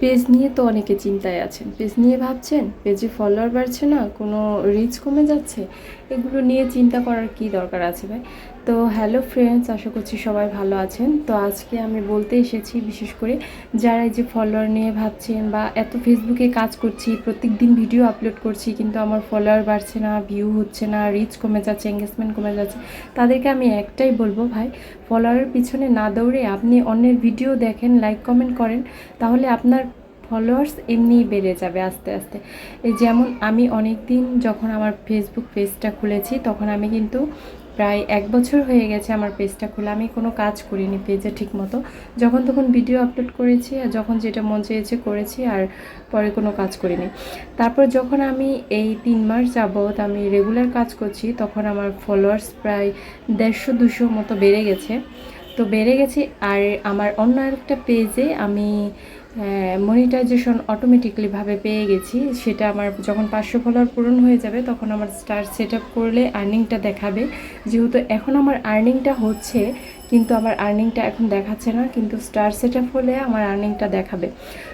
Page নিয়ে তো অনেকে চিন্তায় আছেন। পেজ নিয়ে ভাবছেন, পেজে ফলোয়ার বাড়ছে না, কোনো রিচ কমে যাচ্ছে? এগুলো নিয়ে চিন্তা করার কি দরকার আছে ভাই? তো হ্যালো ফ্রেন্ডস, আশা করছি সবাই ভালো আছেন। তো আজকে আমি বলতে এসেছি বিশেষ করে যারা এই যে ফলোয়ার নিয়ে ভাবছেন বা এত ফেসবুকে কাজ করছি প্রত্যেক দিন ভিডিও আপলোড করছি, কিন্তু আমার ফলোয়ার বাড়ছে না ভিউ হচ্ছে না রিচ কমে যাচ্ছে এঙ্গেজমেন্ট কমে যাচ্ছে, তাদেরকে আমি একটাই বলব ভাই, ফলোয়ারের পিছনে না দৌড়ে আপনি অন্যের ভিডিও দেখেন লাইক কমেন্ট করেন, তাহলে আপনার ফলোয়ার্স এমনিই বেড়ে যাবে আস্তে আস্তে। যেমন আমি অনেক দিন যখন আমার ফেসবুক পেজটা খুলেছি, তখন আমি কিন্তু প্রায় এক বছর হয়ে গেছে আমার পেজটা খোলা। আমি কোনো কাজ করিনি পেজে ঠিক মতো যখন তখন ভিডিও আপলোড করেছি আর যখন যেটা মন চেয়েছে করেছি আর পরে কোনো কাজ করিনি। তারপর যখন আমি এই তিন মাস যাবৎ আমি রেগুলার কাজ করছি, তখন আমার ফলোয়ার্স প্রায় দেড়শো দুশো মতো বেড়ে গেছে। তো বেড়ে গেছে আর আমার অন্য একটা পেজে আমি মনিটাইজেশন অটোমেটিকলিভাবে পেয়ে গেছি। সেটা আমার যখন পাঁচশো ফলোয়ার পূরণ হয়ে যাবে তখন আমার স্টার সেট আপ করলে আর্নিংটা দেখাবে। যেহেতু এখন আমার আর্নিংটা হচ্ছে, কিন্তু আমার আর্নিংটা এখন দেখাচ্ছে না, কিন্তু স্টার সেট আপ হলে আমার আর্নিংটা দেখাবে।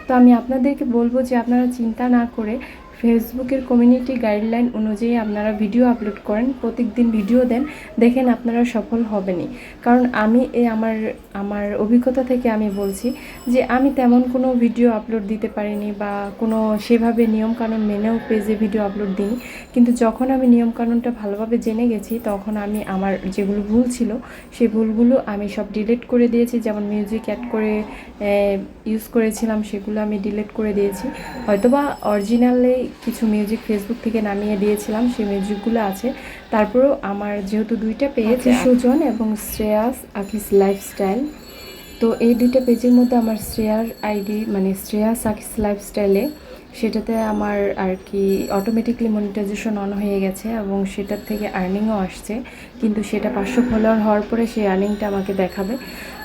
তো আমি আপনাদেরকে বলব যে আপনারা চিন্তা না করে ফেসবুকের কমিউনিটি গাইডলাইন অনুযায়ী আপনারা ভিডিও আপলোড করেন প্রত্যেক দিন ভিডিও দেন, দেখেন আপনারা সফল হবেনই। কারণ আমি এই আমার আমার অভিজ্ঞতা থেকে আমি বলছি যে আমি তেমন কোনো ভিডিও আপলোড দিতে পারিনি বা কোনো সেভাবে নিয়মকানুন মেনেও পেজে ভিডিও আপলোড দিই কিন্তু যখন আমি নিয়মকানুনটা ভালোভাবে জেনে গেছি, তখন আমি আমার যেগুলো ভুল ছিল, সেই ভুলগুলো আমি সব ডিলিট করে দিয়েছি। যেমন মিউজিক অ্যাড করে ইউজ করেছিলাম, সেগুলো আমি ডিলিট করে দিয়েছি। হয়তোবা অরিজিনালে কিছু মিউজিক ফেসবুক থেকে নামিয়ে দিয়েছিলাম সেই মিউজিকগুলো আছে। তারপরেও আমার যেহেতু দুইটা পেজ সুজন এবং শ্রেয়াস আকিস লাইফস্টাইল তো এই দুইটা পেজের মধ্যে আমার শ্রেয়ার আইডি মানে শ্রেয়াস আকিস লাইফস্টাইলে সেটাতে আমার আর কি অটোমেটিকলি মনিটাইজেশন অন হয়ে গেছে এবং সেটার থেকে আর্নিংও আসছে। কিন্তু সেটা পাঁচশো ফলোয়ার হওয়ার পরে সেই আর্নিংটা আমাকে দেখাবে।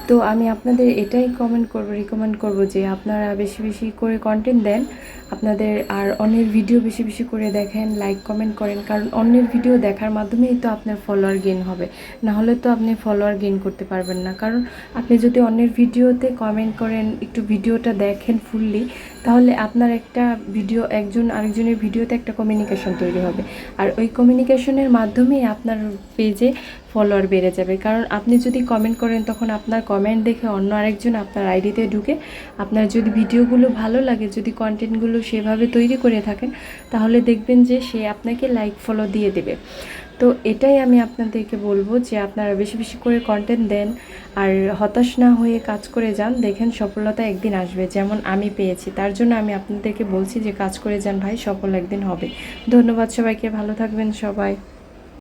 তো আমি আপনাদের এটাই কমেন্ট করব রিকমেন্ড করব যে আপনারা বেশি বেশি করে কন্টেন্ট দেন। আপনাদের আর অন্যের ভিডিও বেশি বেশি করে দেখেন লাইক কমেন্ট করেন। কারণ অন্যের ভিডিও দেখার মাধ্যমেই তো আপনার ফলোয়ার গেন হবে। না হলে তো আপনি ফলোয়ার গেন করতে পারবেন না। কারণ আপনি যদি অন্যের ভিডিওতে কমেন্ট করেন, একটু ভিডিওটা দেখেন ফুললি তাহলে আপনার একটা ভিডিও একজন আরেকজনের ভিডিওতে একটা কমিউনিকেশন তৈরি হবে। আর ওই কমিউনিকেশনের মাধ্যমেই আপনার পেজে ফলোয়ার বেড়ে যাবে। কারণ আপনি যদি কমেন্ট করেন, তখন আপনার কমেন্ট দেখে অন্য আরেকজন আপনার আইডিতে ঢুকে আপনার যদি ভিডিওগুলো ভালো লাগে, যদি কন্টেন্টগুলো সেভাবে তৈরি করে থাকেন, তাহলে দেখবেন যে সে আপনাকে লাইক ফলো দিয়ে দেবে। তো এটাই আমি আপনাদেরকে বলব যে আপনারা বেশি বেশি করে কন্টেন্ট দেন আর হতাশ না হয়ে কাজ করে যান। দেখেন সফলতা একদিন আসবে, যেমন আমি পেয়েছি। তার জন্য আমি আপনাদেরকে বলছি যে কাজ করে যান ভাই, সফল একদিন হবে। ধন্যবাদ সবাইকে, ভালো থাকবেন সবাই।